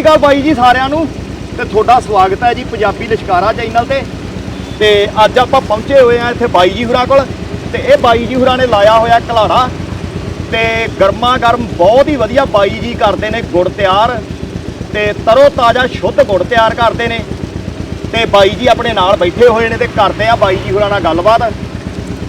ਸ੍ਰੀ ਅਕਾਲ ਬਾਈ ਜੀ ਸਾਰਿਆਂ ਨੂੰ ਤੇ ਤੁਹਾਡਾ ਸਵਾਗਤ ਹੈ ਜੀ ਪੰਜਾਬੀ ਲਿਸ਼ਕਾਰਾ ਚੈਨਲ ਤੇ। ਤੇ ਅੱਜ ਆਪਾਂ ਪਹੁੰਚੇ ਹੋਏ ਆ ਇੱਥੇ ਬਾਈ ਜੀ ਹੁਰਾ ਕੋਲ ਤੇ ਇਹ ਬਾਈ ਜੀ ਹੁਰਾ ਨੇ ਲਾਇਆ ਹੋਇਆ ਕਲਾੜਾ ਤੇ ਗਰਮਾ ਗਰਮ ਬਹੁਤ ਹੀ ਵਧੀਆ ਬਾਈ ਜੀ ਕਰਦੇ ਨੇ ਗੁੜ ਤਿਆਰ ਤੇ ਤਰੋ ਤਾਜ਼ਾ ਸ਼ੁੱਧ ਗੁੜ ਤਿਆਰ ਕਰਦੇ ਨੇ ਤੇ ਬਾਈ ਜੀ ਆਪਣੇ ਨਾਲ ਬੈਠੇ ਹੋਏ ਨੇ ਤੇ ਕਰਦੇ ਆ ਬਾਈ ਜੀ ਹੁਰਾਂ ਨਾਲ ਗੱਲਬਾਤ।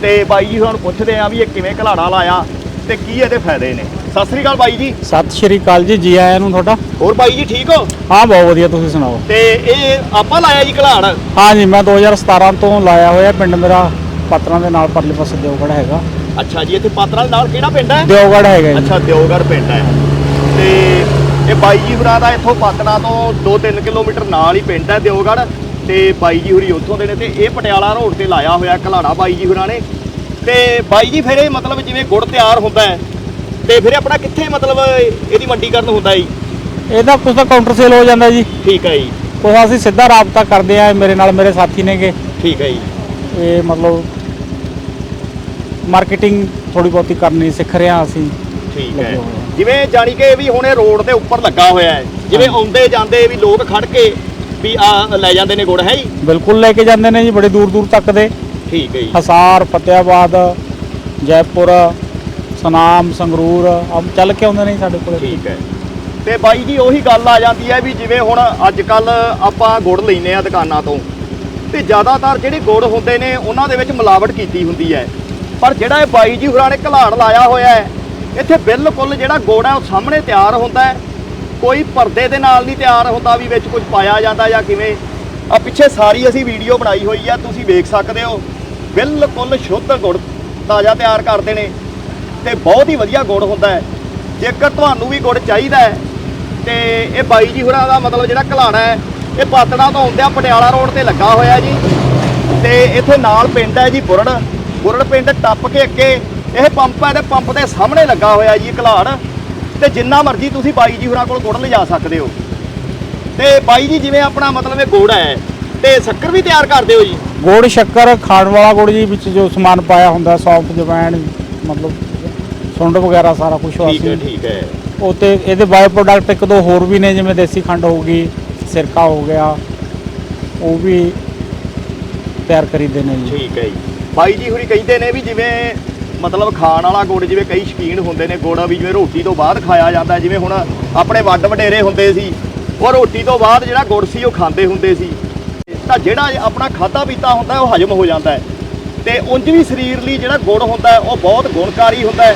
ਤੇ ਬਾਈ ਜੀ ਹੁਰਾਂ ਨੂੰ ਪੁੱਛਦੇ ਆ ਵੀ ਇਹ ਕਿਵੇਂ ਕਲਾੜਾ ਲਾਇਆ। ਤੇ ਕੀ ਇਹਦੇ ਫਾਇਦੇ ਨੇ? ਸਤਿ ਸ੍ਰੀ ਅਕਾਲ ਬਾਈ ਜੀ। ਸਤਿ ਸ਼੍ਰੀ ਅਕਾਲ ਜੀ ਜੀ ਆਇਆਂ ਨੂੰ ਤੁਹਾਡਾ। ਹੋਰ ਬਾਈ ਜੀ ਠੀਕ ਹੋ? ਹਾਂ ਬਹੁਤ ਵਧੀਆ ਤੁਸੀਂ ਸੁਣਾਓ? ਤੇ ਇਹ ਆਪਾਂ ਲਾਇਆ ਜੀ ਘਲਾੜ ਹਾਂ ਜੀ ਮੈਂ 2017 ਤੋਂ ਲਾਇਆ ਹੋਇਆ ਪਿੰਡ ਮੇਰਾ। ਪਾਤਰਾਂ ਦੇ ਨਾਲ ਪਰਲੇ ਪਾਸੇ ਦਿਓਗੜ ਹੈਗਾ। ਅੱਛਾ ਜੀ ਇੱਥੇ ਪਾਤਰਾਂ ਦੇ ਨਾਲ ਕਿਹੜਾ ਪਿੰਡ ਹੈ? ਦਿਓਗੜ ਹੈਗਾ ਜੀ। ਅੱਛਾ ਦਿਓਗੜ ਪਿੰਡ ਹੈ। ਤੇ ਇਹ ਬਾਈ ਜੀ ਹੁਰਾਂ ਦਾ ਇੱਥੋਂ ਪਾਤਣਾ ਤੋਂ 2-3 ਕਿਲੋਮੀਟਰ ਨਾਲ ਹੀ ਪਿੰਡ ਹੈ ਦਿਓਗੜ ਤੇ ਬਾਈ ਜੀ ਹੁਰੀ ਉੱਥੋਂ ਦੇ ਨੇ ਤੇ ਇਹ ਪਟਿਆਲਾ ਰੋਡ ਤੇ ਲਾਇਆ ਹੋਇਆ ਘਲਾੜਾ ਬਾਈ ਜੀ ਹੁਰਾਂ ਨੇ। ਤੇ ਬਾਈ ਜੀ ਫਿਰ ਇਹ ਮਤਲਬ ਜਿਵੇਂ ਗੁੜ ਤਿਆਰ ਹੁੰਦਾ ਹੈ ਤੇ ਫਿਰ ਆਪਣਾ ਕਿੱਥੇ ਮਤਲਬ ਇਹਦੀ ਮੰਡੀਕਰਨ ਹੁੰਦਾ ਜੀ? ਇਹਦਾ ਕੁਝ ਤਾਂ ਕਾਊਂਟਰ ਸੇਲ ਹੋ ਜਾਂਦਾ ਜੀ। ਠੀਕ ਹੈ ਜੀ। ਕੁਝ ਅਸੀਂ ਸਿੱਧਾ ਰਾਬਤਾ ਕਰਦੇ ਆ ਮੇਰੇ ਨਾਲ ਮੇਰੇ ਸਾਥੀ ਨੇਗੇ। ਠੀਕ ਹੈ ਜੀ। ਇਹ ਮਤਲਬ ਮਾਰਕੀਟਿੰਗ ਥੋੜੀ ਬਹੁਤੀ ਕਰਨੀ ਸਿੱਖ ਰਹੇ ਅਸੀਂ। ਠੀਕ ਹੈ। ਜਿਵੇਂ ਜਾਣੀ ਕਿ ਇਹ ਵੀ ਹੁਣ ਰੋਡ ਦੇ ਉੱਪਰ ਲੱਗਾ ਹੋਇਆ ਹੈ ਜਿਵੇਂ। ਆਉਂਦੇ ਜਾਂਦੇ ਵੀ ਲੋਕ ਖੜ ਕੇ ਵੀ ਆ ਲੈ ਜਾਂਦੇ ਨੇ ਗੁੜ ਹੈ ਜੀ? ਬਿਲਕੁਲ ਲੈ ਕੇ ਜਾਂਦੇ ਨੇ ਜੀ ਬੜੇ ਦੂਰ ਦੂਰ ਤੱਕ ਦੇ। ਠੀਕ ਹੈ ਜੀ ਹਸਾਰ ਫਤਿਆਬਾਦ ਜੈਪੁਰ ਸਨਾਮ ਸੰਗਰੂਰ ਆ ਚੱਲ ਕੇ ਆਉਂਦੇ ਨੇ ਜੀ ਸਾਡੇ ਕੋਲ। ਠੀਕ ਹੈ। ਤੇ ਬਾਈ ਜੀ ਉਹੀ ਗੱਲ ਆ ਜਾਂਦੀ ਹੈ ਵੀ ਜਿਵੇਂ ਹੁਣ ਅੱਜ ਕੱਲ ਆਪਾਂ ਗੁੜ ਲੈਨੇ ਆ ਦੁਕਾਨਾਂ ਤੋਂ ਤੇ ਜ਼ਿਆਦਾਤਰ ਜਿਹੜੇ ਗੁੜ ਹੁੰਦੇ ਨੇ ਉਹਨਾਂ ਦੇ ਵਿੱਚ ਮਿਲਾਵਟ ਕੀਤੀ ਹੁੰਦੀ ਹੈ। ਪਰ ਜਿਹੜਾ ਇਹ ਬਾਈ ਜੀ ਹੁਰਾਂ ਨੇ ਘਲਾੜ ਲਾਇਆ ਹੋਇਆ ਹੈ ਇੱਥੇ ਬਿਲਕੁਲ ਜਿਹੜਾ ਗੁੜ ਹੈ ਉਹ ਸਾਹਮਣੇ ਤਿਆਰ ਹੁੰਦਾ ਹੈ। ਕੋਈ ਪਰਦੇ ਦੇ ਨਾਲ ਨਹੀਂ ਤਿਆਰ ਹੁੰਦਾ ਵੀ ਵਿੱਚ ਕੁਝ ਪਾਇਆ ਜਾਂਦਾ ਜਾਂ ਕਿਵੇਂ। ਆ ਪਿੱਛੇ ਸਾਰੀ ਅਸੀਂ ਵੀਡੀਓ ਬਣਾਈ ਹੋਈ ਆ ਤੁਸੀਂ ਵੇਖ ਸਕਦੇ ਹੋ। ਬਿਲਕੁਲ ਸ਼ੁੱਧ ਗੁੜ ਤਾਜ਼ਾ ਤਿਆਰ ਕਰਦੇ ਨੇ ਤੇ ਬਹੁਤ ਹੀ ਵਧੀਆ ਗੁੜ ਹੁੰਦਾ ਹੈ। ਜੇਕਰ ਤੁਹਾਨੂੰ ਵੀ ਗੁੜ ਚਾਹੀਦਾ ਹੈ ਤੇ ਇਹ ਬਾਈ ਜੀ ਹੋਰਾਂ ਦਾ ਮਤਲਬ ਜਿਹੜਾ ਘਲਾੜਾ ਹੈ, ਇਹ ਪਾਤੜਾ ਤੋਂ ਆਉਂਦਿਆਂ ਪਟਿਆਲਾ ਰੋਡ ਤੇ ਲੱਗਾ ਹੋਇਆ ਜੀ। ਤੇ ਇੱਥੇ ਨਾਲ ਪਿੰਡ ਹੈ ਜੀ ਬੁਰੜ। ਬੁਰੜ ਪਿੰਡ ਟੱਪ ਕੇ ਅੱਗੇ ਇਹ ਪੰਪ ਹੈ ਤੇ ਪੰਪ ਦੇ ਸਾਹਮਣੇ ਲੱਗਾ ਹੋਇਆ ਜੀ ਘਲਾੜ। ਤੇ ਜਿੰਨਾ ਮਰਜ਼ੀ ਤੁਸੀਂ ਬਾਈ ਜੀ ਹੋਰਾਂ ਕੋਲ ਗੁੜ ਲਿਜਾ ਸਕਦੇ ਹੋ। ਤੇ ਬਾਈ ਜੀ, ਜਿਵੇਂ ਆਪਣਾ ਮਤਲਬ ਇਹ ਗੁੜ ਹੈ ਤੇ ਸ਼ੱਕਰ ਵੀ ਤਿਆਰ ਕਰਦੇ ਹੋ ਜੀ? ਗੁੜ ਸ਼ੱਕਰ ਖਾਣ ਵਾਲਾ ਗੁੜ ਜੀ ਵਿੱਚ ਜੋ ਸਮਾਨ ਪਾਇਆ ਹੁੰਦਾ ਸੌਂਫ ਜਵੈਣ ਮਤਲਬ ਸੁੰਡ ਵਗੈਰਾ ਸਾਰਾ ਕੁਝ ਠੀਕ ਹੈ ਠੀਕ ਹੈ। ਉਹ ਤੇ ਇਹਦੇ ਬਾਈ ਪ੍ਰੋਡਕਟ ਇੱਕ ਦੋ ਹੋਰ ਵੀ ਨੇ ਜਿਵੇਂ ਦੇਸੀ ਖੰਡ ਹੋ ਗਈ ਸਿਰਕਾ ਹੋ ਗਿਆ ਉਹ ਵੀ ਤਿਆਰ ਕਰੀਦੇ ਨੇ ਜੀ। ਠੀਕ ਹੈ ਜੀ। ਬਾਈ ਜੀ ਹੁਰੀ ਕਹਿੰਦੇ ਨੇ ਵੀ ਜਿਵੇਂ ਮਤਲਬ ਖਾਣ ਵਾਲਾ ਗੁੜ ਜਿਵੇਂ ਕਈ ਸ਼ਕੀਨ ਹੁੰਦੇ ਨੇ ਗੁੜ ਵੀ ਜਿਵੇਂ ਰੋਟੀ ਤੋਂ ਬਾਅਦ ਖਾਇਆ ਜਾਂਦਾ। ਜਿਵੇਂ ਹੁਣ ਆਪਣੇ ਵੱਡ ਵਡੇਰੇ ਹੁੰਦੇ ਸੀ ਉਹ ਰੋਟੀ ਤੋਂ ਬਾਅਦ ਜਿਹੜਾ ਗੁੜ ਸੀ ਉਹ ਖਾਂਦੇ ਹੁੰਦੇ ਸੀ। ਤਾਂ ਜਿਹੜਾ ਆਪਣਾ ਖਾਦਾ ਪੀਤਾ ਹੁੰਦਾ ਉਹ ਹਜਮ ਹੋ ਜਾਂਦਾ ਹੈ। ਤੇ ਉਂਝ ਵੀ ਸਰੀਰ ਲਈ ਜਿਹੜਾ ਗੁੜ ਹੁੰਦਾ ਉਹ ਬਹੁਤ ਗੁਣਕਾਰੀ ਹੁੰਦਾ ਹੈ।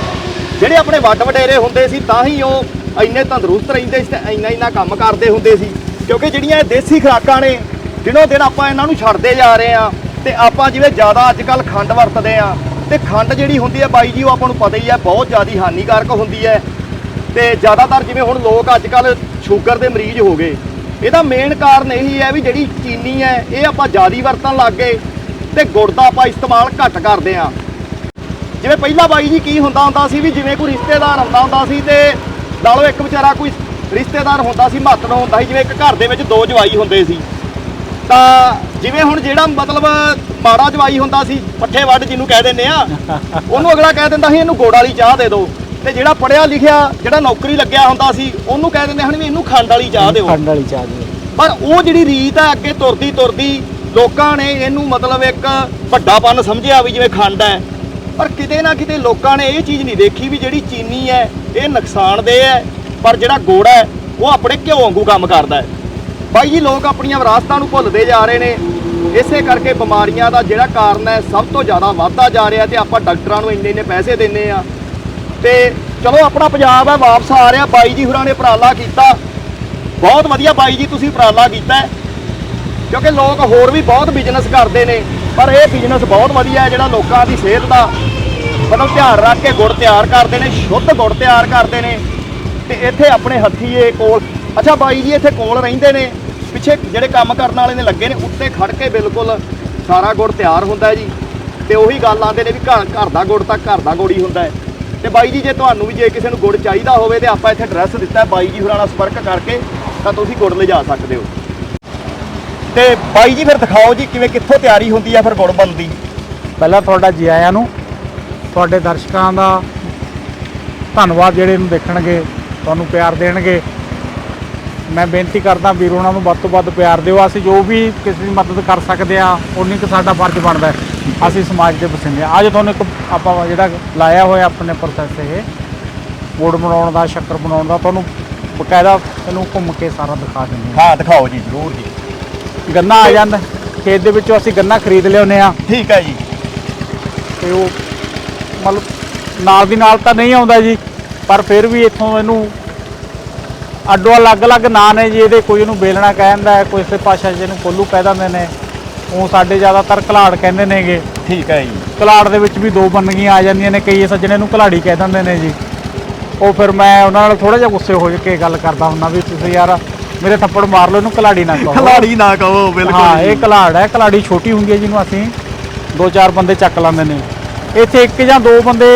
ਜਿਹੜੇ ਆਪਣੇ ਵੱਡ ਵਡੇਰੇ ਹੁੰਦੇ ਸੀ, ਤਾਂ ਹੀ ਉਹ ਇੰਨੇ ਤੰਦਰੁਸਤ ਰਹਿੰਦੇ ਸੀ ਤੇ ਇੰਨਾ ਇੰਨਾ ਕੰਮ ਕਰਦੇ ਹੁੰਦੇ ਸੀ। ਕਿਉਂਕਿ ਜਿਹੜੀਆਂ ਇਹ ਦੇਸੀ ਖੁਰਾਕਾਂ ਨੇ, ਦਿਨੋਂ ਦਿਨ ਆਪਾਂ ਇਹਨਾਂ ਨੂੰ ਛੱਡਦੇ ਜਾ ਰਹੇ ਆ ਤੇ ਆਪਾਂ ਜਿਵੇਂ ਜ਼ਿਆਦਾ ਅੱਜ ਕੱਲ ਖੰਡ ਵਰਤਦੇ ਆ ਤੇ ਖੰਡ ਜਿਹੜੀ ਹੁੰਦੀ ਹੈ ਬਾਈ ਜੀ, ਉਹ ਆਪਾਂ ਨੂੰ ਪਤਾ ਹੀ ਹੈ, ਬਹੁਤ ਜ਼ਿਆਦਾ ਹਾਨੀਕਾਰਕ ਹੁੰਦੀ ਹੈ। ਤੇ ਜ਼ਿਆਦਾਤਰ ਜਿਵੇਂ ਹੁਣ ਲੋਕ ਅੱਜ ਕੱਲ ਸ਼ੂਗਰ ਦੇ ਮਰੀਜ਼ ਹੋ ਗਏ ਇਹਦਾ ਮੇਨ ਕਾਰਨ ਇਹੀ ਹੈ ਵੀ ਜਿਹੜੀ ਚੀਨੀ ਹੈ, ਇਹ ਆਪਾਂ ਜ਼ਿਆਦਾ ਵਰਤਣ ਲੱਗ ਗਏ ਤੇ ਗੁੜ ਦਾ ਆਪਾਂ ਇਸਤੇਮਾਲ ਘੱਟ ਕਰਦੇ ਆ ਜਿਵੇਂ ਪਹਿਲਾਂ ਬਾਈ ਜੀ ਕੀ ਹੁੰਦਾ ਹੁੰਦਾ ਸੀ ਵੀ ਜਿਵੇਂ ਕੋਈ ਰਿਸ਼ਤੇਦਾਰ ਆਉਂਦਾ ਹੁੰਦਾ ਸੀ ਤੇ ਨਾਲੋਂ ਇੱਕ ਵਿਚਾਰਾ ਕੋਈ ਰਿਸ਼ਤੇਦਾਰ ਹੁੰਦਾ ਸੀ ਮਾਤੜ ਹੁੰਦਾ ਸੀ, ਜਿਵੇਂ ਇੱਕ ਘਰ ਦੇ ਵਿੱਚ ਦੋ ਜਵਾਈ ਹੁੰਦੇ ਸੀ। ਤਾਂ ਜਿਵੇਂ ਹੁਣ ਜਿਹੜਾ ਮਤਲਬ ਮਾੜਾ ਜਵਾਈ ਹੁੰਦਾ ਸੀ, ਪੱਠੇ ਵੱਢ ਜਿਹਨੂੰ ਕਹਿ ਦਿੰਦੇ ਆ, ਉਹਨੂੰ ਅਗਲਾ ਕਹਿ ਦਿੰਦਾ ਸੀ, ਇਹਨੂੰ ਗੋੜ ਵਾਲੀ ਚਾਹ ਦੇ ਦਿਓ। ਤੇ ਜਿਹੜਾ ਪੜਿਆ ਲਿਖਿਆ ਜਿਹੜਾ ਨੌਕਰੀ ਲੱਗਿਆ ਹੁੰਦਾ ਸੀ ਉਹਨੂੰ ਕਹਿ ਦਿੰਦੇ ਹਨ ਵੀ ਇਹਨੂੰ ਖੰਡ ਵਾਲੀ ਚਾਹ ਦਿਓ। ਖੰਡ ਵਾਲੀ ਚਾਹ ਜੀ ਪਰ ਉਹ ਜਿਹੜੀ ਰੀਤ ਹੈ ਅੱਗੇ ਤੁਰਦੀ ਤੁਰਦੀ ਲੋਕਾਂ ਨੇ ਇਹਨੂੰ ਮਤਲਬ ਇੱਕ ਵੱਡਾਪਨ ਸਮਝਿਆ ਵੀ ਜਿਵੇਂ ਖੰਡ ਹੈ। ਪਰ ਕਿਤੇ ਨਾ ਕਿਤੇ ਲੋਕਾਂ ਨੇ ਇਹ ਚੀਜ਼ ਨਹੀਂ ਦੇਖੀ ਵੀ ਜਿਹੜੀ ਚੀਨੀ ਹੈ ਇਹ ਨੁਕਸਾਨਦੇਹ ਹੈ ਪਰ ਜਿਹੜਾ ਗੁੜ ਹੈ ਉਹ ਆਪਣੇ ਘਿਓ ਵਾਂਗੂ ਕੰਮ ਕਰਦਾ ਹੈ। ਬਾਈ ਜੀ ਲੋਕ ਆਪਣੀਆਂ ਵਿਰਾਸਤਾਂ ਨੂੰ ਭੁੱਲਦੇ ਜਾ ਰਹੇ ਨੇ। ਇਸੇ ਕਰਕੇ ਬਿਮਾਰੀਆਂ ਦਾ ਜਿਹੜਾ ਕਾਰਨ ਹੈ ਸਭ ਤੋਂ ਜ਼ਿਆਦਾ ਵੱਧਦਾ ਜਾ ਰਿਹਾ ਤੇ ਆਪਾਂ ਡਾਕਟਰਾਂ ਨੂੰ ਇੰਨੇ ਇੰਨੇ ਪੈਸੇ ਦਿੰਨੇ ਆ ਤੇ ਚਲੋ ਆਪਣਾ ਪੰਜਾਬ ਹੈ, ਵਾਪਸ ਆ ਰਿਹਾ। ਬਾਈ ਜੀ ਹੁਰਾਂ ਨੇ ਉਪਰਾਲਾ ਕੀਤਾ। ਬਹੁਤ ਵਧੀਆ ਬਾਈ ਜੀ ਤੁਸੀਂ ਉਪਰਾਲਾ ਕੀਤਾ ਕਿਉਂਕਿ ਲੋਕ ਹੋਰ ਵੀ ਬਹੁਤ ਬਿਜ਼ਨਸ ਕਰਦੇ ਨੇ, ਪਰ ਇਹ ਬਿਜ਼ਨਸ ਬਹੁਤ ਵਧੀਆ ਹੈ ਜਿਹੜਾ ਲੋਕਾਂ ਦੀ ਸਿਹਤ ਦਾ ਮਤਲਬ ਧਿਆਨ ਰੱਖ ਕੇ ਗੁੜ ਤਿਆਰ ਕਰਦੇ ਨੇ, ਸ਼ੁੱਧ ਗੁੜ ਤਿਆਰ ਕਰਦੇ ਨੇ। ਤੇ ਇੱਥੇ ਆਪਣੇ ਹੱਥੀਏ ਕੋਲ, ਅੱਛਾ ਬਾਈ ਜੀ ਇੱਥੇ ਕੋਲ ਰਹਿੰਦੇ ਨੇ। ਪਿੱਛੇ ਜਿਹੜੇ ਕੰਮ ਕਰਨ ਵਾਲੇ ਨੇ ਲੱਗੇ ਨੇ, ਉੱਤੇ ਖੜ ਕੇ ਬਿਲਕੁਲ ਸਾਰਾ ਗੁੜ ਤਿਆਰ ਹੁੰਦਾ ਹੈ ਜੀ। ਤੇ ਉਹੀ ਗੱਲ ਆਉਂਦੇ ਨੇ ਵੀ ਘਰ ਘਰ ਦਾ ਗੁੜ ਤਾਂ ਘਰ ਦਾ ਗੁੜ ਹੀ ਹੁੰਦਾ ਹੈ। ਤੇ ਬਾਈ ਜੀ, ਜੇ ਤੁਹਾਨੂੰ ਵੀ ਜੇ ਕਿਸੇ ਨੂੰ ਗੁੜ ਚਾਹੀਦਾ ਹੋਵੇ ਤੇ ਆਪਾਂ ਇੱਥੇ ਐਡਰੈਸ ਦਿੱਤਾ ਹੈ ਬਾਈ ਜੀ ਹੋਰਾਂ ਨਾਲ ਸੰਪਰਕ ਕਰਕੇ, ਤਾਂ ਤੁਸੀਂ ਗੁੜ ਲਿਜਾ ਸਕਦੇ ਹੋ। ਤੇ ਬਾਈ ਜੀ, ਫਿਰ ਦਿਖਾਓ ਜੀ ਕਿਵੇਂ ਕਿੱਥੋਂ ਤਿਆਰੀ ਹੁੰਦੀ ਆ ਫਿਰ ਗੁੜ ਬਣਦੀ। ਪਹਿਲਾਂ ਤੁਹਾਡਾ ਜੀ ਆਇਆਂ ਨੂੰ, ਤੁਹਾਡੇ ਦਰਸ਼ਕਾਂ ਦਾ ਧੰਨਵਾਦ ਜਿਹੜੇ ਨੂੰ ਦੇਖਣਗੇ, ਤੁਹਾਨੂੰ ਪਿਆਰ ਦੇਣਗੇ। ਮੈਂ ਬੇਨਤੀ ਕਰਦਾ ਵੀਰ ਉਹਨਾਂ ਨੂੰ ਵੱਧ ਤੋਂ ਵੱਧ ਪਿਆਰ ਦਿਓ। ਅਸੀਂ ਜੋ ਵੀ ਕਿਸੇ ਦੀ ਮਦਦ ਕਰ ਸਕਦੇ ਆ ਉਨੀ ਕੁ ਸਾਡਾ ਫਰਜ਼ ਬਣਦਾ ਹੈ। ਅਸੀਂ ਸਮਾਜ ਦੇ ਵਸਿੰਦੇ ਆ ਅੱਜ ਤੁਹਾਨੂੰ ਇੱਕ ਆਪਾਂ ਜਿਹੜਾ ਲਾਇਆ ਹੋਇਆ ਆਪਣੇ ਪ੍ਰੋਸੈਸ ਇਹ ਗੁੜ ਬਣਾਉਣ ਦਾ ਸ਼ੱਕਰ ਬਣਾਉਣ ਦਾ ਤੁਹਾਨੂੰ ਬਕਾਇਦਾ ਇਹਨੂੰ ਘੁੰਮ ਕੇ ਸਾਰਾ ਦਿਖਾ ਦਿੰਦੇ ਹਾਂ। ਦਿਖਾਓ ਜੀ ਜ਼ਰੂਰ ਜੀ। ਗੰਨਾ ਆ ਜਾਂਦਾ। ਖੇਤ ਦੇ ਵਿੱਚੋਂ ਅਸੀਂ ਗੰਨਾ ਖਰੀਦ ਲਿਆਉਂਦੇ ਆ ਠੀਕ ਹੈ ਜੀ। ਤੇ ਉਹ ਮਤਲਬ ਨਾਲ ਦੀ ਨਾਲ ਤਾਂ ਨਹੀਂ ਆਉਂਦਾ ਜੀ ਪਰ ਫਿਰ ਵੀ ਇੱਥੋਂ ਇਹਨੂੰ ਅੱਡੋ ਅਲੱਗ-ਅਲੱਗ ਨਾਂ ਨੇ ਜੀ ਇਹਦੇ ਕੋਈ ਇਹਨੂੰ ਬੇਲਣਾ ਕਹਿੰਦਾ ਹੈ ਕੋਈ ਇਸੇ ਭਾਸ਼ਾ 'ਚ ਇਹਨੂੰ ਕੋਲੂ ਕਹਿ ਦਿੰਦੇ ਨੇ। ਉਹ ਸਾਡੇ ਜ਼ਿਆਦਾਤਰ ਘਲਾੜ ਕਹਿੰਦੇ ਨੇਗੇ। ਠੀਕ ਹੈ ਜੀ। ਘਲਾੜ ਦੇ ਵਿੱਚ ਵੀ ਦੋ ਬੰਨਗੀਆਂ ਆ ਜਾਂਦੀਆਂ ਨੇ ਕਈ ਸੱਜਣੇ ਨੂੰ ਘਲਾੜੀ ਕਹਿ ਦਿੰਦੇ ਨੇ ਜੀ। ਉਹ ਫਿਰ ਮੈਂ ਉਹਨਾਂ ਨਾਲ ਥੋੜਾ ਜਿਹਾ ਗੁੱਸੇ ਹੋ ਕੇ ਗੱਲ ਕਰਦਾ ਹੁੰਦਾ ਵੀ ਤੁਸੀਂ ਯਾਰ ਮੇਰੇ ਥੱਪੜ ਮਾਰ ਲਓ ਇਹਨੂੰ ਘਲਾੜੀ ਨਾ ਕਹੋ। ਖਿਲਾੜੀ ਨਾ ਕਹੋ ਬਿਲਕੁਲ ਹਾਂ। ਇਹ ਕਲਾੜ ਹੈ ਕਲਾੜੀ ਛੋਟੀ ਹੁੰਦੀ ਹੈ ਜਿਹਨੂੰ ਅਸੀਂ ਦੋ ਚਾਰ ਬੰਦੇ ਚੱਕ ਲੈਂਦੇ ਨੇ। ਇੱਥੇ ਇੱਕ ਜਾਂ ਦੋ ਬੰਦੇ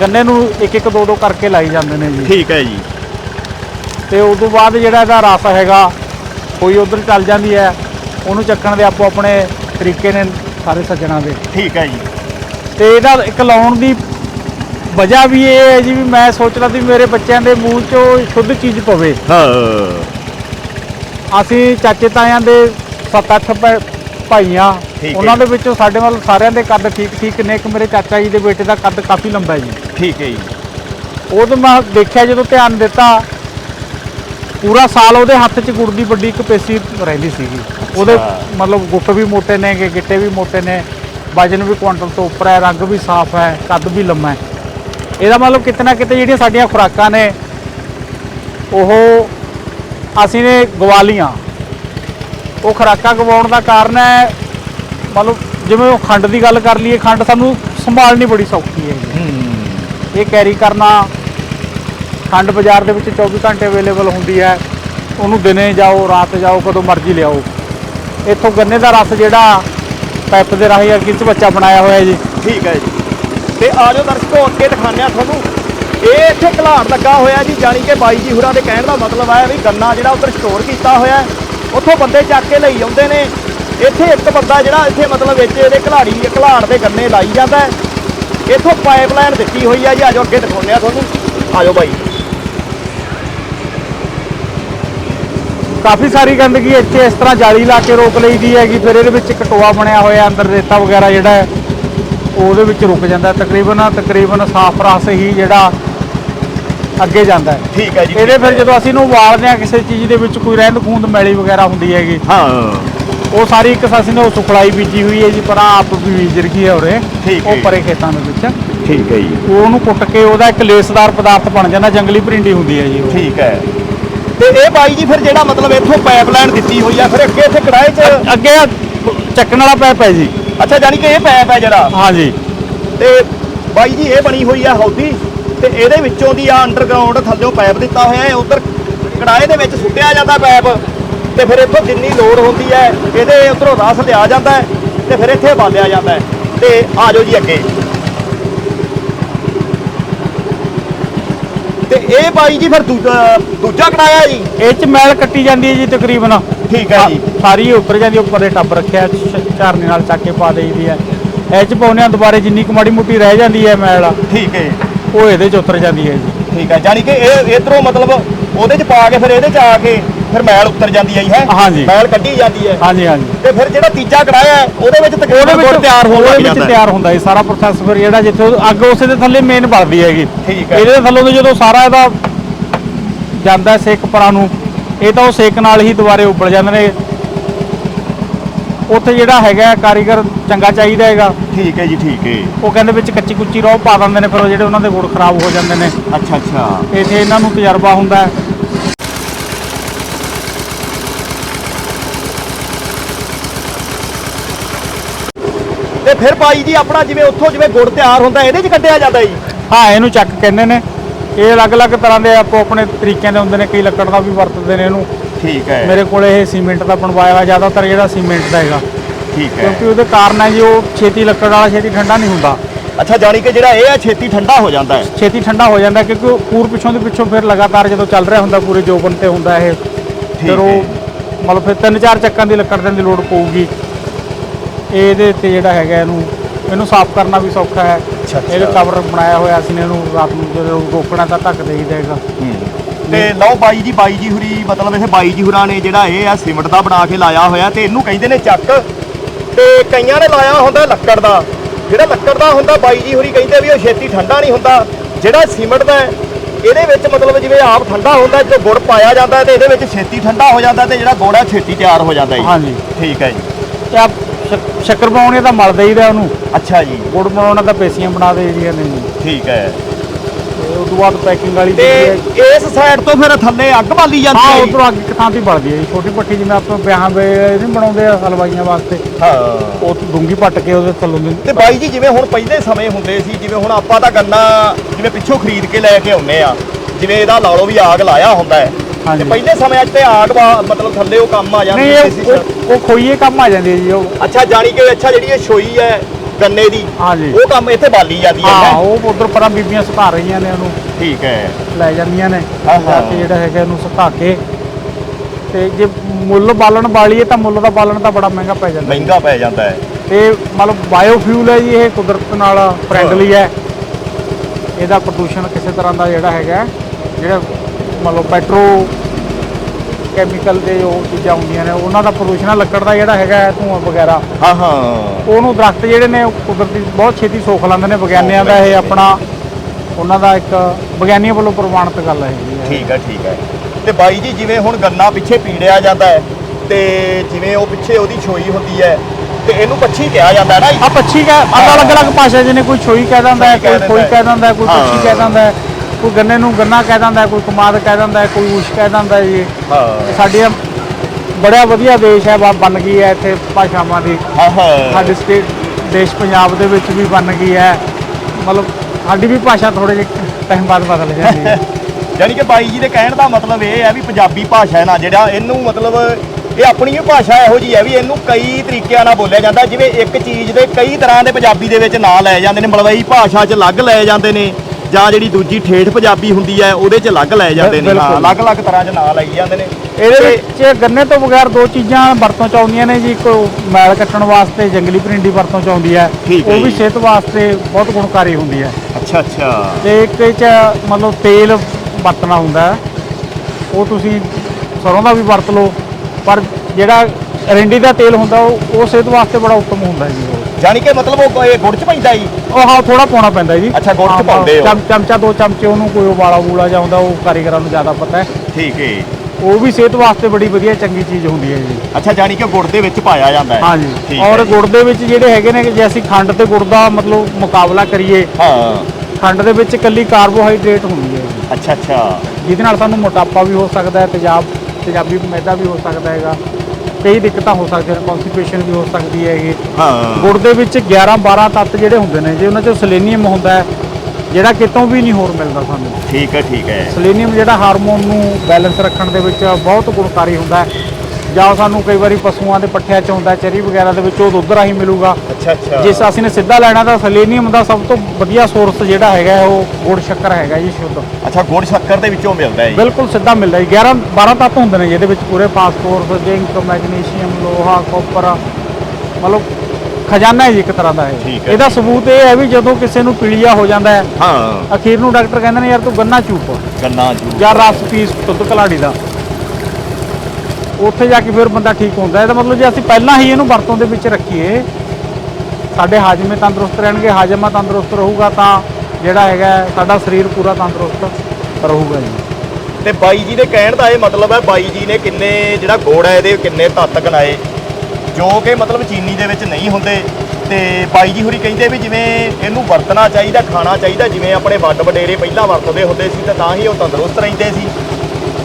ਗੰਨੇ ਨੂੰ ਇੱਕ ਇੱਕ ਦੋ ਦੋ ਕਰਕੇ ਲਾਈ ਜਾਂਦੇ ਨੇ ਜੀ। ਠੀਕ ਹੈ ਜੀ। ਤੇ ਉਸ ਤੋਂ ਬਾਅਦ ਜਿਹੜਾ ਇਹਦਾ ਰਸ ਹੈਗਾ ਕੋਈ ਉਧਰ ਚੱਲ ਜਾਂਦੀ ਹੈ ਉਹਨੂੰ ਚੱਕਣ ਦੇ ਆਪੋ ਆਪਣੇ ਤਰੀਕੇ ਨੇ ਸਾਰੇ ਸੱਜਣਾ ਦੇ। ਠੀਕ ਹੈ ਜੀ। ਤੇ ਇਹਦਾ ਇੱਕ ਲਾਉਣ ਦੀ ਵਜ੍ਹਾ ਵੀ ਇਹ ਹੈ ਜੀ ਵੀ ਮੈਂ ਸੋਚਦਾ ਸੀ ਮੇਰੇ ਬੱਚਿਆਂ ਦੇ ਮੂੰਹ 'ਚੋਂ ਸ਼ੁੱਧ ਚੀਜ਼ ਪਵੇ। ਹਾਂ। ਅਸੀਂ ਚਾਚੇ ਤਾਇਆਂ ਦੇ 7-8 ਭਾਈਆਂ ਠੀਕ ਹੈ। ਉਹਨਾਂ ਦੇ ਵਿੱਚੋਂ ਸਾਡੇ ਵੱਲ ਸਾਰਿਆਂ ਦੇ ਕੱਦ ਠੀਕ ਠੀਕ ਨੇ ਇੱਕ ਮੇਰੇ ਚਾਚਾ ਜੀ ਦੇ ਬੇਟੇ ਦਾ ਕੱਦ ਕਾਫੀ ਲੰਬਾ ਹੈ ਜੀ। ਠੀਕ ਹੈ ਜੀ। ਉਹ ਤੋਂ ਮੈਂ ਦੇਖਿਆ ਜਦੋਂ ਧਿਆਨ ਦਿੱਤਾ ਪੂਰਾ ਸਾਲ ਉਹਦੇ ਹੱਥ 'ਚ ਗੁੜ ਦੀ ਵੱਡੀ ਇੱਕ ਪੇਸੀ ਰਹਿੰਦੀ ਸੀਗੀ। ਉਹਦੇ। ਮਤਲਬ ਗੁੱਟ ਵੀ ਮੋਟੇ ਨੇ ਗੇ ਗਿੱਟੇ ਵੀ ਮੋਟੇ ਨੇ ਵਜਨ ਵੀ ਕੁਆਂਟਲ ਤੋਂ ਉੱਪਰ ਹੈ ਰੰਗ ਵੀ ਸਾਫ਼ ਹੈ ਕੱਦ ਵੀ ਲੰਮਾ ਹੈ। ਇਹਦਾ ਮਤਲਬ ਕਿਤੇ ਨਾ ਕਿਤੇ ਜਿਹੜੀਆਂ ਸਾਡੀਆਂ ਖੁਰਾਕਾਂ ਨੇ ਉਹ ਅਸੀਂ ਨੇ ਗਵਾ ਲਈਆਂ ਉਹ ਖੁਰਾਕਾਂ ਗਵਾਉਣ ਦਾ ਕਾਰਨ ਹੈ ਮਤਲਬ ਜਿਵੇਂ ਉਹ ਖੰਡ ਦੀ ਗੱਲ ਕਰ ਲਈਏ ਖੰਡ ਸਾਨੂੰ ਸੰਭਾਲਣੀ ਬੜੀ ਸੌਖੀ ਹੂੰ। ਇਹ ਕੈਰੀ ਕਰਨਾ ਖੰਡ ਬਾਜ਼ਾਰ ਦੇ ਵਿੱਚ 24 ਘੰਟੇ ਅਵੇਲੇਬਲ ਹੁੰਦੀ ਹੈ। ਉਹਨੂੰ ਦਿਨੇ ਜਾਓ, ਰਾਤ ਜਾਓ, ਕਦੋਂ ਮਰਜ਼ੀ ਲਿਆਓ। ਇੱਥੋਂ ਗੰਨੇ ਦਾ ਰਸ ਜਿਹੜਾ ਪਾਈਪ ਦੇ ਰਾਹੀਂ ਅੱਗੇ ਚ ਬੱਚਾ ਬਣਾਇਆ ਹੋਇਆ ਜੀ। ਠੀਕ ਹੈ ਜੀ। ਤੇ ਆ ਜਾਓ ਦਰਸ਼ਕੋ, ਅੱਗੇ ਦਿਖਾਉਂਦੇ ਆ ਤੁਹਾਨੂੰ। ਇਹ ਇੱਥੇ ਘਲਾੜ ਲੱਗਾ ਹੋਇਆ ਜੀ, ਜਾਣੀ ਕਿ ਬਾਈ ਜੀ ਹੁਰਾਂ ਦੇ ਕਹਿਣ ਦਾ ਮਤਲਬ ਹੈ ਵੀ ਗੰਨਾ ਜਿਹੜਾ ਉੱਧਰ ਸਟੋਰ ਕੀਤਾ ਹੋਇਆ ਉੱਥੋਂ ਬੰਦੇ ਚੱਕ ਕੇ ਲਈ ਆਉਂਦੇ ਨੇ। ਇੱਥੇ ਇੱਕ ਬੰਦਾ ਜਿਹੜਾ ਇੱਥੇ ਮਤਲਬ ਵਿੱਚ ਇਹਦੇ ਘਲਾੜੀ ਘਲਾੜ ਦੇ ਗੰਨੇ ਲਾਈ ਜਾਂਦਾ ਇੱਥੋਂ ਪਾਈਪਲਾਈਨ ਦਿੱਤੀ ਹੋਈ ਹੈ ਜੀ। ਆ ਜਾਓ ਅੱਗੇ ਦਿਖਾਉਂਦੇ ਆ ਤੁਹਾਨੂੰ। ਆ ਜਾਓ ਬਾਈ। ਕਾਫੀ ਸਾਰੀ ਗੰਦਗੀ ਇੱਥੇ ਇਸ ਤਰ੍ਹਾਂ ਜਾਲੀ ਲਾ ਕੇ ਰੋਕ ਲਈਦੀ ਹੈਗੀ ਫਿਰ ਇਹਦੇ ਵਿੱਚ ਇੱਕ ਟੋਆ ਬਣਿਆ ਹੋਇਆ ਅੰਦਰ ਰੇਤਾ ਵਗੈਰਾ ਜਿਹੜਾ ਹੈ ਉਹਦੇ ਵਿੱਚ ਰੁਕ ਜਾਂਦਾ। ਤਕਰੀਬਨ ਤਕਰੀਬਨ ਸਾਫ਼ ਰਸ ਹੀ ਜਿਹੜਾ ਅੱਗੇ ਜਾਂਦਾ ਹੈ। ਠੀਕ ਹੈ ਜੀ ਇਹਦੇ ਫਿਰ ਜਦੋਂ ਅਸੀਂ ਇਹਨੂੰ ਉਬਾਲਦੇ ਹਾਂ ਕਿਸੇ ਚੀਜ਼ ਦੇ ਵਿੱਚ ਕੋਈ ਰਹਿੰਦ ਖੂੰਦ ਮੈਲੀ ਵਗੈਰਾ ਹੁੰਦੀ ਹੈਗੀ ਹਾਂ। ਉਹ ਸਾਰੀ ਇੱਕ ਅਸੀਂ ਨੇ ਉਹ ਸੁਖਲਾਈ ਬੀਜੀ ਹੋਈ ਹੈ ਜੀ ਪਰ ਆਪ ਵੀ ਬੀਜ ਰਖੀ ਹੈ ਉਰੇ ਉਹ। ਪਰੇ ਖੇਤਾਂ ਦੇ ਵਿੱਚ। ਠੀਕ ਹੈ ਜੀ। ਉਹਨੂੰ ਕੁੱਟ ਕੇ ਉਹਦਾ ਇੱਕ ਲੇਸਦਾਰ ਪਦਾਰਥ ਬਣ ਜਾਂਦਾ ਜੰਗਲੀ ਭਰਿੰਡੀ ਹੁੰਦੀ ਹੈ ਜੀ ਠੀਕ ਹੈ। ਤੇ ਇਹ ਬਾਈ ਜੀ ਫਿਰ ਜਿਹੜਾ ਮਤਲਬ ਇੱਥੋਂ ਪਾਈਪਲਾਈਨ ਦਿੱਤੀ ਹੋਈ ਆ ਫਿਰ ਅੱਗੇ ਇੱਥੇ ਕੜਾਏ 'ਚ ਅੱਗੇ ਚੱਕਣ ਵਾਲਾ ਪੈਪ ਹੈ ਜੀ। ਅੱਛਾ ਜਾਣੀ ਕਿ ਇਹ ਪੈਪ ਹੈ ਜਿਹੜਾ? ਹਾਂਜੀ। ਤੇ ਬਾਈ ਜੀ ਇਹ ਬਣੀ ਹੋਈ ਆ ਹੌਦੀ ਤੇ ਇਹਦੇ ਵਿੱਚੋਂ ਦੀ ਆ ਅੰਡਰਗਰਾਉਂਡ ਥੱਲੇੋਂ ਪਾਈਪ ਦਿੱਤਾ ਹੋਇਆ ਹੈ ਉਧਰ ਕੜਾਏ ਦੇ ਵਿੱਚ ਸੁੱਟਿਆ ਜਾਂਦਾ ਪਾਈਪ ਤੇ ਫਿਰ ਇੱਥੋਂ ਜਿੰਨੀ ਲੋਡ ਹੁੰਦੀ ਹੈ ਇਹਦੇ ਉਧਰੋਂ ਰਸ ਲਿਆ ਜਾਂਦਾ ਹੈ ਤੇ ਫਿਰ ਇੱਥੇ ਬਾਲਿਆ ਜਾਂਦਾ ਹੈ। ਤੇ ਆ ਜਾਓ ਜੀ ਅੱਗੇ। ਇਹ ਬਾਈ ਜੀ ਫਿਰ ਦੂਜਾ ਦੂਜਾ ਕੜਾਇਆ ਜੀ? ਇਹ ਚ ਮੈਲ ਕੱਟੀ ਜਾਂਦੀ ਹੈ ਜੀ ਤਕਰੀਬਨ। ਠੀਕ ਹੈ ਜੀ। ਸਾਰੀ ਉੱਤਰ ਜਾਂਦੀ ਉੱਪਰ ਦੇ ਟੱਬ ਰੱਖਿਆ ਝਾਰਨੇ ਨਾਲ ਚੱਕ ਕੇ ਪਾ ਦੇਈਦੀ ਹੈ। ਇਹ ਚ ਪਾਉਂਦੇ ਆ ਦੁਬਾਰੇ ਜਿੰਨੀ ਕੁ ਮਾੜੀ ਮੁੱਟੀ ਰਹਿ ਜਾਂਦੀ ਹੈ ਮੈਲ। ਠੀਕ ਹੈ ਉਹ ਇਹਦੇ ਚ ਉਤਰ ਜਾਂਦੀ ਹੈ ਜੀ। ਠੀਕ ਹੈ ਜਾਣੀ ਕਿ ਇਹ ਇਧਰੋਂ ਮਤਲਬ ਉਹਦੇ ਚ ਪਾ ਕੇ ਫਿਰ ਇਹਦੇ ਚ ਆ ਕੇ ਫਿਰ ਮੈਲ ਉੱਤਰ ਜਾਂਦੀ ਹੈ ਜੀ ਹੈ। ਹਾਂਜੀ। ਮੈਲ ਕੱਢੀ ਜਾਂਦੀ ਹੈ। ਹਾਂਜੀ ਹਾਂਜੀ। ਤੇ ਫਿਰ ਜਿਹੜਾ ਤੀਜਾ ਕੜਾਇਆ ਹੈ ਉਹਦੇ ਵਿੱਚ ਉਹਦੇ ਤਕਰੀਬਨ ਵਿੱਚ ਗੁੜ ਤਿਆਰ ਉਹਦੇ ਵਿੱਚ ਜਾਂਦਾ। ਹੈ ਤਿਆਰ ਹੁੰਦਾ ਹੈ ਸਾਰਾ ਪ੍ਰੋਸੈਸ ਫਿਰ ਜਿਹੜਾ ਜਿੱਥੇ ਉਹ- ਅੱਗ ਉਸੇ ਦੇ ਥੱਲੇ ਮੇਨ ਬਣਦੀ ਹੈਗੀ। ਠੀਕ ਹੈ। ਇਹਦੇ ਥੱਲੋਂ ਤੋਂ ਜਦੋਂ ਸਾਰਾ ਇਹਦਾ ਜਾਂਦਾ ਹੈ ਸੇਕ ਪਰਾਂ ਨੂੰ ਇਹ ਤਾਂ ਉਹ ਸੇਕ ਨਾਲ ਹੀ ਦੁਬਾਰੇ ਉੱਬਲ ਜਾਂਦੇ ਨੇ। ਉੱਥੇ ਜਿਹੜਾ ਹੈਗਾ ਕਾਰੀਗਰ ਚੰਗਾ ਚਾਹੀਦਾ ਹੈਗਾ। ਠੀਕ ਹੈ ਜੀ ਠੀਕ ਹੈ। ਉਹ ਕਹਿੰਦੇ ਵਿੱਚ ਕੱਚੀ ਕੁੱਚੀ ਰੋਹ ਪਾ ਦਿੰਦੇ ਨੇ ਫਿਰ ਉਹ ਜਿਹੜੇ ਉਹਨਾਂ ਦੇ ਗੁੜ ਖਰਾਬ ਹੋ ਜਾਂਦੇ ਨੇ। ਅੱਛਾ ਅੱਛਾ। ਇੱਥੇ ਇਹਨਾਂ ਨੂੰ ਤਜਰਬਾ ਹੁੰਦਾ ਹੈ। ਤੇ ਫਿਰ ਭਾਈ ਜੀ ਆਪਣਾ ਜਿਵੇਂ ਉੱਥੋਂ ਜਿਵੇਂ ਗੁੜ ਤਿਆਰ ਹੁੰਦਾ ਇਹਦੇ ਚ ਕੱਢਿਆ ਜਾਂਦਾ ਜੀ? ਹਾਂ ਇਹਨੂੰ ਚੱਕ ਕਹਿੰਦੇ ਨੇ। ਇਹ ਅਲੱਗ-ਅਲੱਗ ਤਰ੍ਹਾਂ ਦੇ ਆਪੋ ਆਪਣੇ ਤਰੀਕਿਆਂ ਦੇ ਹੁੰਦੇ ਨੇ ਕਈ ਲੱਕੜ ਦਾ ਵੀ ਵਰਤਦੇ ਨੇ ਇਹਨੂੰ। ਠੀਕ ਹੈ। ਮੇਰੇ ਕੋਲ ਇਹ ਸੀਮੈਂਟ ਦਾ ਬਣਵਾਇਆ ਹੋਇਆ ਜ਼ਿਆਦਾਤਰ ਜਿਹੜਾ ਸੀਮੈਂਟ ਦਾ ਹੈਗਾ। ਠੀਕ ਹੈ। ਕਿਉਂਕਿ ਉਹਦੇ ਕਾਰਨ ਹੈ ਜੀ ਉਹ ਛੇਤੀ ਲੱਕੜ ਵਾਲਾ ਛੇਤੀ ਠੰਡਾ ਨਹੀਂ ਹੁੰਦਾ। ਅੱਛਾ ਜਾਣੀ ਕਿ ਜਿਹੜਾ ਇਹ ਹੈ ਛੇਤੀ ਠੰਡਾ ਹੋ ਜਾਂਦਾ ਹੈ? ਛੇਤੀ ਠੰਡਾ ਹੋ ਜਾਂਦਾ ਕਿਉਂਕਿ ਉਹ ਪੂਰ ਪਿੱਛੋਂ ਦੇ ਪਿੱਛੋਂ ਫਿਰ ਲਗਾਤਾਰ ਜਦੋਂ ਚੱਲ ਰਿਹਾ ਹੁੰਦਾ ਪੂਰੇ ਜੋਬਨ ਤੇ ਹੁੰਦਾ ਇਹ ਫਿਰ ਉਹ ਮਤਲਬ ਫਿਰ ਤਿੰਨ ਚਾਰ ਚੱਕਾਂ ਦੀ ਲੱਕੜ ਦੇਣ ਦੀ ਲੋੜ ਪਊਗੀ। ਇਹਦੇ ਤੇ ਜਿਹੜਾ ਹੈਗਾ ਇਹਨੂੰ ਇਹਨੂੰ ਸਾਫ਼ ਕਰਨਾ ਵੀ ਸੌਖਾ ਹੈ। ਇਹਦੇ ਕਵਰ ਬਣਾਇਆ ਹੋਇਆ ਸੀ ਨੇ ਇਹਨੂੰ ਰਾਤ ਨੂੰ ਜਦੋਂ ਰੋਕਣਾ ਤਾਂ ਢੱਕ ਦੇਈਦਾ ਹੈਗਾ। ਤੇ ਲਓ ਬਾਈ ਜੀ ਬਾਈ ਜੀ ਹੁਰੀ ਮਤਲਬ ਇਹ ਬਾਈ ਜੀ ਹੁਰਾਂ ਨੇ ਜਿਹੜਾ ਇਹ ਆ ਸਿਮਟ ਦਾ ਬਣਾ ਕੇ ਲਾਇਆ ਹੋਇਆ ਤੇ ਇਹਨੂੰ ਕਹਿੰਦੇ ਨੇ ਚੱਕ। ਤੇ ਕਈਆਂ ਨੇ ਲਾਇਆ ਹੁੰਦਾ ਲੱਕੜ ਦਾ। ਜਿਹੜਾ ਲੱਕੜ ਦਾ ਹੁੰਦਾ ਬਾਈ ਜੀ ਹੁਰੀ ਕਹਿੰਦੇ ਵੀ ਉਹ ਛੇਤੀ ਠੰਡਾ ਨਹੀਂ ਹੁੰਦਾ। ਜਿਹੜਾ ਸਿਮਟ ਦਾ ਹੈ, ਇਹਦੇ ਵਿੱਚ ਮਤਲਬ ਜਿਵੇਂ ਆਪ ਠੰਡਾ ਹੁੰਦਾ ਜੇ ਗੁੜ ਪਾਇਆ ਜਾਂਦਾ ਤੇ ਇਹਦੇ ਵਿੱਚ ਛੇਤੀ ਠੰਡਾ ਹੋ ਜਾਂਦਾ ਤੇ ਜਿਹੜਾ ਗੁੜ ਹੈ ਛੇਤੀ ਤਿਆਰ ਹੋ ਜਾਂਦਾ ਜੀ। ਹਾਂਜੀ। ਠੀਕ ਹੈ ਜੀ। ਤੇ ਆ ਸ਼ੱਕਰ ਪਾਉਣੇ ਤਾਂ ਮਲ ਦੇਈਦਾ ਉਹਨੂੰ। ਅੱਛਾ ਜੀ। ਗੁੜ ਬਣਾਉਣਾ ਤਾਂ ਪੇਸੀਆਂ ਬਣਾ ਦੇਈਦੀਆਂ ਨੇ। ਜੀ ਠੀਕ ਹੈ। ਤੇ ਉਸ ਤੋਂ ਬਾਅਦ ਪੈਕਿੰਗ ਵਾਲੀ ਤੇ ਇਸ ਸਾਈਡ ਤੋਂ ਫਿਰ ਥੱਲੇ ਅੱਗ ਬਾਲੀ ਜਾਂਦੀ ਹਾਂ ਹੈ? ਉਧਰੋਂ ਅੱਗ ਇੱਕ ਥਾਂ ਤੇ ਬਲਦੀ ਹੈ ਜੀ। ਛੋਟੀ ਪੱਟੀ ਜਿਵੇਂ ਆਪਾਂ ਵਿਆਹਾਂ ਵੇ ਨਹੀਂ ਬਣਾਉਂਦੇ ਆ ਹਲਵਾਈਆਂ ਵਾਸਤੇ। ਹਾਂ। ਉਹ ਡੂੰਗੀ ਪੱਟ ਕੇ ਉਹਦੇ ਥੱਲੋਂ ਦੀ ਤੇ ਬਾਈ ਜੀ ਜਿਵੇਂ ਹੁਣ ਪਹਿਲੇ ਸਮੇਂ ਹੁੰਦੇ ਸੀ ਜਿਵੇਂ ਹੁਣ ਆਪਾਂ ਤਾਂ ਗੰਨਾ ਜਿਵੇਂ ਪਿੱਛੋਂ ਖਰੀਦ ਕੇ ਲੈ ਕੇ ਆਉਂਦੇ ਆ ਜਿਵੇਂ ਇਹਦਾ ਲਾ ਲਓ ਵੀ ਆਗ ਲਾਇਆ ਹੁੰਦਾ ਹੈ। ਤੇ ਪਹਿਲੇ ਸਮਿਆਂ 'ਚ ਤੇ ਵਾ- ਮਤਲਬ ਥੱਲੇ ਉਹ ਕੰਮ ਆ ਜਾਂਦੀ ਨਹੀਂ ਸੀ ਉਹ- ਉਹ ਖੋਈਏ ਕੰਮ ਆ ਜਾਂਦੀ ਹੈ ਜੀ ਉਹ। ਅੱਛਾ ਜਾਣੀ ਕਿ ਅੱਛਾ ਜਿਹੜੀ ਇਹ ਛੋਈ ਹੈ ਗੰਨੇ ਦੀ ਹਾਂਜੀ। ਉਹ ਕੰਮ ਇੱਥੇ ਬਾਲੀ ਜਾਂਦੀ ਹੈ ਹਾਂ ਹੈਂ? ਉਹ ਉਧਰ ਪਰਾਂ ਬੀਬੀਆਂ ਸੁਕਾ ਰਹੀਆਂ ਨੇ ਉਹਨੂੰ। ਠੀਕ ਹੈ। ਲੈ ਜਾਂਦੀਆਂ ਨੇ। ਹਾਂ, ਜਾ ਕੇ ਜਿਹੜਾ ਹੈਗਾ ਇਹਨੂੰ ਸੁਕਾ ਕੇ। ਤੇ ਜੇ ਮੁੱਲ ਬਾਲਣ ਬਾਲੀਏ ਤਾਂ ਮੁੱਲ ਦਾ ਬਾਲਣ ਤਾਂ ਬੜਾ ਮਹਿੰਗਾ ਪੈ ਜਾਂਦਾ। ਮਹਿੰਗਾ ਪੈ ਜਾਂਦਾ ਹੈ। ਤੇ ਮਤਲਬ ਬਾਇਓਫਿਊਲ ਹੈ ਜੀ ਇਹ ਕੁਦਰਤ ਨਾਲ ਫ੍ਰੈਂਡਲੀ ਹੈ। ਇਹਦਾ ਪ੍ਰਦੂਸ਼ਣ ਕਿਸੇ ਤਰ੍ਹਾਂ ਦਾ ਜਿਹੜਾ ਹੈਗਾ ਜਿਹੜਾ ਮਤਲਬ ਪੈਟਰੋ ਕੈਮੀਕਲ ਦੇ ਉਹ ਚੀਜ਼ਾਂ ਹੁੰਦੀਆਂ ਨੇ ਉਹਨਾਂ ਦਾ ਪ੍ਰਦੂਸ਼ਣ ਆ, ਲੱਕੜ ਦਾ ਜਿਹੜਾ ਹੈਗਾ ਧੂਆਂ ਵਗੈਰਾ। ਹਾਂ ਹਾਂ। ਉਹਨੂੰ ਦਰਖਤ ਜਿਹੜੇ ਨੇ ਉਹ ਕੁਦਰਤੀ ਬਹੁਤ ਛੇਤੀ ਸੋਖ ਲੈਂਦੇ ਨੇ ਵਿਗਿਆਨੀਆਂ ਦਾ ਇਹ ਆਪਣਾ ਉਹਨਾਂ ਦਾ ਇੱਕ ਵਿਗਿਆਨੀਆਂ ਵੱਲੋਂ ਪ੍ਰਮਾਣਿਤ ਗੱਲ ਹੈਗੀ ਹੈ ਠੀਕ ਹੈ ਠੀਕ ਹੈ। ਤੇ ਬਾਈ ਜੀ ਜਿਵੇਂ ਹੁਣ ਗੰਨਾ ਪਿੱਛੇ ਪੀੜਿਆ ਜਾਂਦਾ ਹੈ ਤੇ ਜਿਵੇਂ ਉਹ ਪਿੱਛੇ ਉਹਦੀ ਛੋਈ ਹੁੰਦੀ ਹੈ ਤੇ ਇਹਨੂੰ ਪੱਛੀ ਕਿਹਾ ਜਾਂਦਾ ਹੈ ਨਾ? ਆ ਪੱਛੀ ਕਹ ਅਲੱਗ ਅਲੱਗ ਭਾਸ਼ਾ ਜਿਹਨੇ ਕੋਈ ਛੋਈ ਕਹਿ ਦਿੰਦਾ ਹੈ ਛੋਈ ਕਹਿ ਕੋਈ ਕੋਈ ਦਿੰਦਾ ਕਹਿ ਦਿੰਦਾ ਹੈ ਕੋਈ ਹਾਂ। ਪੱਛੀ ਕਹਿ ਦਿੰਦਾ ਹੈ। ਕੋਈ ਗੰਨੇ ਨੂੰ ਗੰਨਾ ਕਹਿ ਦਿੰਦਾ ਕੋਈ ਕਮਾਦ ਕਹਿ ਦਿੰਦਾ ਕੋਈ ਉਸ਼ ਕਹਿ ਦਿੰਦਾ ਜੀ। ਹਾਂ। ਸਾਡੀਆਂ ਬੜਾ ਵਧੀਆ ਦੇਸ਼ ਹੈ ਵਾ ਬਣ ਗਈ ਹੈ ਇੱਥੇ ਭਾਸ਼ਾਵਾਂ ਦੀ। ਹਾਂ ਸਾਡੇ ਸਟੇਟ ਦੇਸ਼ ਪੰਜਾਬ ਦੇ ਵਿੱਚ ਵੀ ਬਣ ਗਈ ਹੈ। ਮਤਲਬ ਸਾਡੀ ਵੀ ਭਾਸ਼ਾ ਥੋੜੇ ਜਿਹੇ ਟਾਈਮ ਬਾਅਦ ਬਦਲ ਜਾਂਦੀ ਹੈ। ਯਾਨੀ ਕਿ ਬਾਈ ਜੀ ਦੇ ਕਹਿਣ ਦਾ ਮਤਲਬ ਇਹ ਹੈ ਵੀ ਪੰਜਾਬੀ ਭਾਸ਼ਾ ਹੈ ਨਾ ਜਿਹੜਾ ਇਹਨੂੰ ਮਤਲਬ ਇਹ ਆਪਣੀ ਹੀ ਭਾਸ਼ਾ ਇਹੋ ਜੀ ਹੈ ਵੀ ਇਹਨੂੰ ਕਈ ਤਰੀਕਿਆਂ ਨਾਲ ਬੋਲਿਆ ਜਾਂਦਾ ਜਿਵੇਂ ਇੱਕ ਚੀਜ਼ ਦੇ ਕਈ ਤਰ੍ਹਾਂ ਦੇ ਪੰਜਾਬੀ ਦੇ ਵਿੱਚ ਨਾਂ ਲਏ ਜਾਂਦੇ ਨੇ ਮਲਵਈ ਭਾਸ਼ਾ 'ਚ ਅਲੱਗ ਲਏ ਜਾਂਦੇ ਨੇ। ਜਾਂ ਜਿਹੜੀ ਦੂਜੀ ਠੇਠ ਪੰਜਾਬੀ ਹੁੰਦੀ ਹੈ ਉਹਦੇ 'ਚ ਅਲੱਗ ਲਏ ਜਾਂਦੇ ਨੇ। ਹਾਂ ਬਿਲਕੁਲ। ਅਲੱਗ-ਅਲੱਗ ਤਰ੍ਹਾਂ 'ਚ ਨਾਂ ਲਈ ਜਾਂਦੇ ਨੇ। ਇਹਦੇ ਤੇ- ਵਿੱਚ ਗੰਨੇ ਤੋਂ ਬਗੈਰ ਦੋ ਚੀਜ਼ਾਂ ਵਰਤੋਂ ਚ ਆਉਂਦੀਆਂ ਨੇ ਜੀ ਇੱਕ ਮੈਲ ਕੱਟਣ ਵਾਸਤੇ ਜੰਗਲੀ ਪਰਿੰਡੀ ਵਰਤੋਂ ਚ ਆਉਂਦੀ ਹੈ ਠੀਕ ਹੈ ਉਹ ਵੀ ਜੀ। ਸਿਹਤ ਵਾਸਤੇ ਬਹੁਤ ਗੁਣਕਾਰੀ ਹੁੰਦੀ ਹੈ। ਅੱਛਾ ਅੱਛਾ। ਤੇ ਇੱਕ ਇਹ ਚ ਮਤਲਬ ਤੇਲ ਵਰਤਣਾ ਹੁੰਦਾ ਹੈ। ਉਹ ਤੁਸੀਂ ਸਰੋਂ ਦਾ ਵੀ ਵਰਤ ਲਓ ਪਰ ਜਿਹੜਾ ਰਿੰਡੀ ਦਾ ਤੇਲ ਹੁੰਦਾ ਉਹ ਉਹ ਸਿਹਤ ਵਾਸਤੇ ਬੜਾ ਉੱਤਮ ਹੁੰਦਾ ਜੀ। ਉਹ ਯਾਨੀ ਕਿ ਮਤਲਬ ਉਹ ਇਹ ਗੁੜ 'ਚ ਪੈਂਦਾ ਜੀ? ਉਹ ਹਾਂ ਥੋੜਾ ਪਾਉਣਾ ਪੈਂਦਾ ਜੀ। ਅੱਛਾ, ਗੁੜ ਚ ਹਾਂ, ਪਾਉਂਦੇ ਹੋ। ਚਮ- ਚਮਚਾ ਦੋ ਚਮਚੇ ਉਹਨੂੰ ਕੋਈ ਉਬਾਲਾ ਉਬੂਲਾ ਜਾਂ ਹੁੰਦਾ ਉਹ ਕਾਰੀਗਰਾਂ ਨੂੰ ਜ਼ਿਆਦਾ ਪਤਾ ਹੈ। ਠੀਕ ਹੈ। ਉਹ ਵੀ ਸਿਹਤ ਵਾਸਤੇ ਬੜੀ ਵਧੀਆ ਚੰਗੀ ਚੀਜ਼ ਹੁੰਦੀ ਹੈ ਜੀ। ਅੱਛਾ ਯਾਨੀ ਕਿ ਗੁੜ ਦੇ ਵਿੱਚ ਪਾਇਆ ਜਾਂਦਾ ਹੈ। ਹਾਂਜੀ ਔਰ। ਗੁੜ ਦੇ ਵਿੱਚ ਜਿਹੜੇ ਹੈਗੇ ਨੇ ਕਿ ਜੇ ਅਸੀਂ ਖੰਡ ਤੇ ਗੁੜ ਦਾ ਮਤਲਬ ਮੁਕਾਬਲਾ ਕਰੀਏ ਹਾਂ। ਖੰਡ ਦੇ ਵਿੱਚ ਇਕੱਲੀ ਕਾਰਬੋਹਾਈਡਰੇਟ ਹੁੰਦੀ ਹੈ ਜੀ। ਅੱਛਾ ਅੱਛਾ। ਜਿਹਦੇ ਨਾਲ ਸਾਨੂੰ ਮੋਟਾਪਾ ਵੀ ਹੋ ਸਕਦਾ ਹੈ ਤੇਜ਼ਾਬ ਤੇਜ਼ਾਬੀ ਮੈਦਾ ਵੀ ਹੋ ਸਕਦਾ ਹੈਗਾ। ਕਈ ਦਿੱਕਤਾਂ ਹੋ ਸਕਦੀਆਂ ਨੇ ਕਨਸਟੀਪੇਸ਼ਨ ਵੀ ਹੋ ਸਕਦੀ ਹੈਗੀ ਹਾਂ। ਗੁੜ ਦੇ ਵਿੱਚ 11 12 ਤੱਤ ਜਿਹੜੇ ਹੁੰਦੇ ਨੇ ਜੇ ਉਹਨਾਂ ਚੋਂ ਸੈਲੇਨੀਅਮ ਹੁੰਦਾ ਹੈ ਜਿਹੜਾ ਕਿਤੋਂ ਵੀ ਨਹੀਂ ਹੋਰ ਮਿਲਦਾ ਸਾਨੂੰ। ਠੀਕ ਹੈ ਠੀਕ ਹੈ। ਸੈਲੇਨੀਅਮ ਜਿਹੜਾ ਹਾਰਮੋਨ ਨੂੰ ਬੈਲੈਂਸ ਰੱਖਣ ਦੇ ਵਿੱਚ ਬਹੁਤ ਗੁਣਕਾਰੀ ਹੁੰਦਾ ਹੈ। ਜਾਂ ਸਾਨੂੰ ਕਈ ਵਾਰੀ ਪਸ਼ੂਆਂ ਦੇ ਪੱਠਿਆਂ ਚ ਹੁੰਦਾ ਚਰੀ ਵਗੈਰਾ ਦੇ ਵਿੱਚ ਉਹ ਦੁੱਧ ਰਾਹੀਂ ਮਿਲੂਗਾ। ਅੱਛਾ ਅੱਛਾ। ਜੇ ਅਸੀਂ ਨੇ ਸਿੱਧਾ ਲੈਣਾ ਤਾਂ ਸੈਲੇਨੀਅਮ ਦਾ ਸਭ ਤੋਂ ਵਧੀਆ ਸੋਰਸ ਜਿਹੜਾ ਹੈਗਾ ਉਹ ਗੁੜ ਸ਼ੱਕਰ ਹੈਗਾ ਜੀ ਸ਼ੁੱਧ। ਅੱਛਾ ਗੁੜ ਸ਼ੱਕਰ ਦੇ ਵਿੱਚੋਂ ਮਿਲਦਾ ਹੈ ਜੀ? ਬਿਲਕੁਲ ਸਿੱਧਾ ਮਿਲਦਾ ਜੀ। 11 12 ਤੱਤ ਹੁੰਦੇ ਨੇ ਜਿਹਦੇ ਵਿੱਚ ਪੂਰੇ ਫਾਸਫੋਰਸ ਜ਼ਿੰਕ ਮੈਗਨੀਸ਼ੀਅਮ ਲੋਹਾ ਕਾਪਰ ਮਤਲਬ ਖਜ਼ਾਨਾ ਹੈ ਜੀ ਇੱਕ ਤਰ੍ਹਾਂ ਦਾ ਹੈ, ਇਹਦਾ ਸਬੂਤ ਇਹ ਹੈ ਵੀ ਜਦੋਂ ਕਿਸੇ ਨੂੰ ਪੀਲੀਆ ਹੋ ਜਾਂਦਾ ਹੈ ਹਾਂ। ਅਖੀਰ ਨੂੰ ਡਾਕਟਰ ਕਹਿੰਦੇ ਨੇ ਯਾਰ ਤੂੰ ਗੰਨਾ ਚੂਪ ਗੰਨਾ ਜੂਸ ਜਾਂ ਰਸ ਪੀਸ ਦੁੱਧ ਕਲਾੜੀ ਦਾ। ਉੱਥੇ ਜਾ ਕੇ ਫਿਰ ਬੰਦਾ ਠੀਕ ਹੁੰਦਾ। ਇਹਦਾ ਮਤਲਬ ਜੇ ਅਸੀਂ ਪਹਿਲਾਂ ਹੀ ਇਹਨੂੰ ਵਰਤੋਂ ਦੇ ਵਿੱਚ ਰੱਖੀਏ, ਸਾਡੇ ਹਾਜ਼ਮੇ ਤੰਦਰੁਸਤ ਰਹਿਣਗੇ। ਹਾਜ਼ਮਾ ਤੰਦਰੁਸਤ ਰਹੂਗਾ ਤਾਂ ਜਿਹੜਾ ਹੈਗਾ ਸਾਡਾ ਸਰੀਰ ਪੂਰਾ ਤੰਦਰੁਸਤ ਰਹੂਗਾ ਜੀ। ਤੇ ਬਾਈ ਜੀ ਦੇ ਕਹਿਣ ਦਾ ਇਹ ਮਤਲਬ ਹੈ, ਬਾਈ ਜੀ ਨੇ ਕਿੰਨੇ ਜਿਹੜਾ ਗੋੜ ਹੈ ਇਹਦੇ, ਕਿੰਨੇ ਤੱਤ ਗਨਾਏ ਜੋ ਕਿ ਮਤਲਬ ਚੀਨੀ ਦੇ ਵਿੱਚ ਨਹੀਂ ਹੁੰਦੇ। ਤੇ ਬਾਈ ਜੀ ਹੋਰੀ ਕਹਿੰਦੇ ਵੀ ਜਿਵੇਂ ਇਹਨੂੰ ਵਰਤਣਾ ਚਾਹੀਦਾ, ਖਾਣਾ ਚਾਹੀਦਾ, ਜਿਵੇਂ ਆਪਣੇ ਵੱਡ ਵਡੇਰੇ ਪਹਿਲਾਂ ਵਰਤਦੇ ਹੁੰਦੇ ਸੀ, ਤਾਂ ਤਾਂ ਹੀ ਉਹ ਤੰਦਰੁਸਤ ਰਹਿੰਦੇ ਸੀ।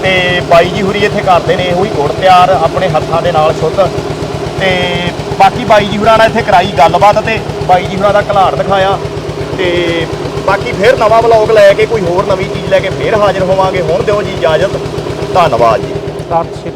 ਤੇ ਬਾਈ ਜੀ ਹੁਰੀ ਇੱਥੇ ਕਰਦੇ ਨੇ, ਉਹੀ ਗੁੜ ਤਿਆਰ ਆਪਣੇ ਹੱਥਾਂ ਦੇ ਨਾਲ ਸ਼ੁੱਧ। ਤੇ ਬਾਕੀ ਬਾਈ ਜੀ ਹੋਰਾਂ ਨਾਲ ਇੱਥੇ ਕਰਾਈ ਗੱਲਬਾਤ ਤੇ ਬਾਈ ਜੀ ਹੋਰਾਂ ਦਾ ਘਲਾੜ ਦਿਖਾਇਆ। ਤੇ ਬਾਕੀ ਫਿਰ ਨਵਾਂ ਵਲੌਗ ਲੈ ਕੇ ਕੋਈ ਹੋਰ ਨਵੀਂ ਚੀਜ਼ ਲੈ ਕੇ ਫਿਰ ਹਾਜ਼ਰ ਹੋਵਾਂਗੇ। ਹੁਣ ਦਿਓ ਜੀ ਇਜਾਜ਼ਤ। ਧੰਨਵਾਦ ਜੀ। ਸਤਿ ਸ਼੍ਰੀ